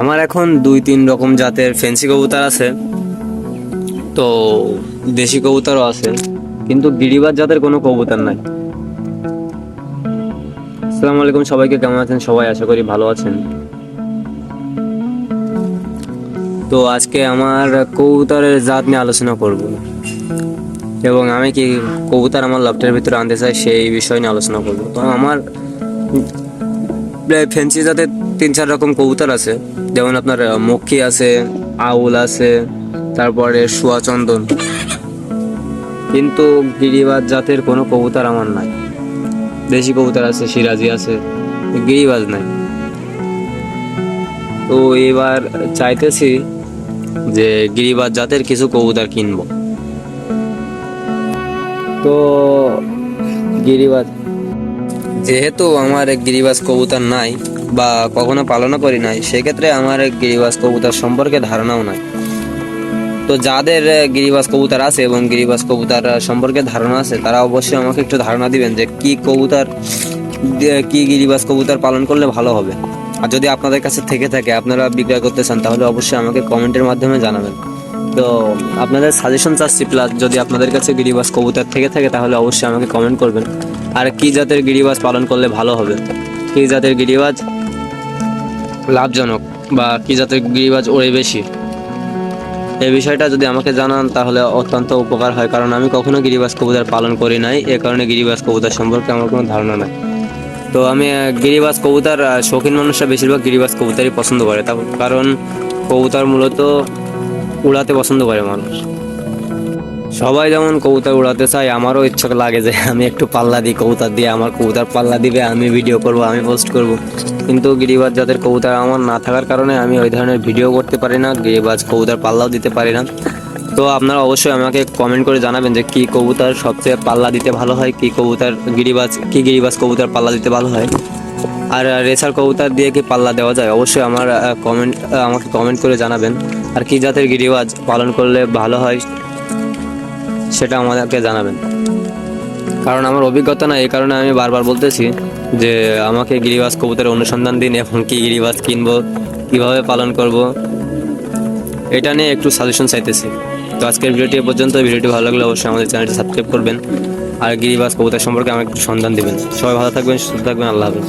আমার এখন দুই, তিন রকম জাতের ফেন্সি কবুতর আছে। তো দেশি কবুতরও আছে, কিন্তু গিরিবাজ জাতের কোনো কবুতর নাই। আসসালামু আলাইকুম সবাইকে, কেমন আছেন সবাই? আশা করি ভালো আছেন। তো আজকে আমার কবুতরের জাত নিয়ে আলোচনা করব। এবং আমি কি কবুতর আমার লফটের ভিতরে আনতে চাই সেই বিষয় নিয়ে আলোচনা করব। তো আমার প্রায় ফেন্সি জাতের তিন চার রকম কবুতর আছে। যেমন আপনার মক্ষী আছে, আউল আছে, তারপরে চন্দন। কিন্তু গিরিবাজ জাতের কোনো কবুতর আমার নাই। দেশি কবুতর আছে, সিরাজি আছে, গিরিবাজ নাই। তো এবার চাইতেছি যে গিরিবাজ জাতের কিছু কবুতর কিনবো। তো গিরিবাজ যেহেতু আমার গিরিবাস কবুতর নাই বা কখনো পালনও করি নাই, সেক্ষেত্রে আমার গিরিবাস কবুতর সম্পর্কে ধারণাও নাই। তো যাদের গিরিবাস কবুতর আছে এবং গিরিবাস কবুতর সম্পর্কে ধারণা আছে, তারা অবশ্যই আমাকে একটু ধারণা দিবেন যে কি কবুতর কি গিরিবাজ কবুতর পালন করলে ভালো হবে। আর যদি আপনাদের কাছে থেকে থাকে, আপনারা বিক্রয় করতে চান, তাহলে অবশ্যই আমাকে কমেন্টের মাধ্যমে জানাবেন। তো আপনাদের সাজেশন চাচ্ছি প্লাস যদি আপনাদের কাছে গিরিবাস কবুতর থেকে থাকে, তাহলে অবশ্যই আমাকে কমেন্ট করবেন। আর কি জাতের গিরিবাজ পালন করলে ভালো হবে? কি জাতের গিরিবাজ? লাভজনক। বা কি জাতের গিরিবাজ ওড়ে বেশি? এই বিষয়টা যদি আমাকে জানান তাহলে অত্যন্ত উপকার হয়। কারণ আমি কখনো গিরিবাজ কবুতর পালন করি নাই। এ কারণে গিরিবাজ কবুতর সম্পর্কে আমার কোনো ধারণা নাই। তো আমি গিরিবাজ কবুতর শৌখিন মানুষরা বেশিরভাগ গিরিবাজ কবুতরই পছন্দ করে। তা কারণ কবুতর মূলত উড়াতে পছন্দ করে মানুষ। সবাই যেমন কবুতর উড়াতে চায়, আমারও ইচ্ছা লাগে যে আমি একটু পাল্লা দিই, কবুতর দিয়ে আমার কবুতর পাল্লা দিবে, আমি ভিডিও করব, আমি পোস্ট করব। কিন্তু গিরিবাজ জাতের কবুতর আমার না থাকার কারণে আমি ওই ধরনের ভিডিও করতে পারি না, গিরিবাজ কবুতর পাল্লাও দিতে পারি না। তো আপনারা অবশ্যই আমাকে কমেন্ট করে জানাবেন যে কী কবুতর সবচেয়ে পাল্লা দিতে ভালো হয়, কি কবুতর গিরিবাজ, কি গিরিবাজ কবুতর পাল্লা দিতে ভালো হয়। আর রেসার কবুতর দিয়ে কি পাল্লা দেওয়া যায়, অবশ্যই আমার কমেন্ট আমাকে কমেন্ট করে জানাবেন। আর কী জাতের গিরিবাজ পালন করলে ভালো হয় সেটা আমাদেরকে জানাবেন। কারণ আমার অভিজ্ঞতা না, এই কারণে আমি বারবার বলতেছি যে আমাকে গিরিবাস কবুতরের অনুসন্ধান দিন, এখন কি গিরিবাজ কিনবো, কীভাবে পালন করব, এটা নিয়ে একটু সাজেশন চাইতেছি। তো আজকের ভিডিওটি পর্যন্ত, ভিডিওটি ভালো লাগলে অবশ্যই আমাদের চ্যানেলটি সাবস্ক্রাইব করবেন, আর গিরিবাস কবুতর সম্পর্কে আমাকে একটু সন্ধান দিবেন। সবাই ভালো থাকবেন, সুস্থ থাকবেন, আল্লাহ হাফেজ।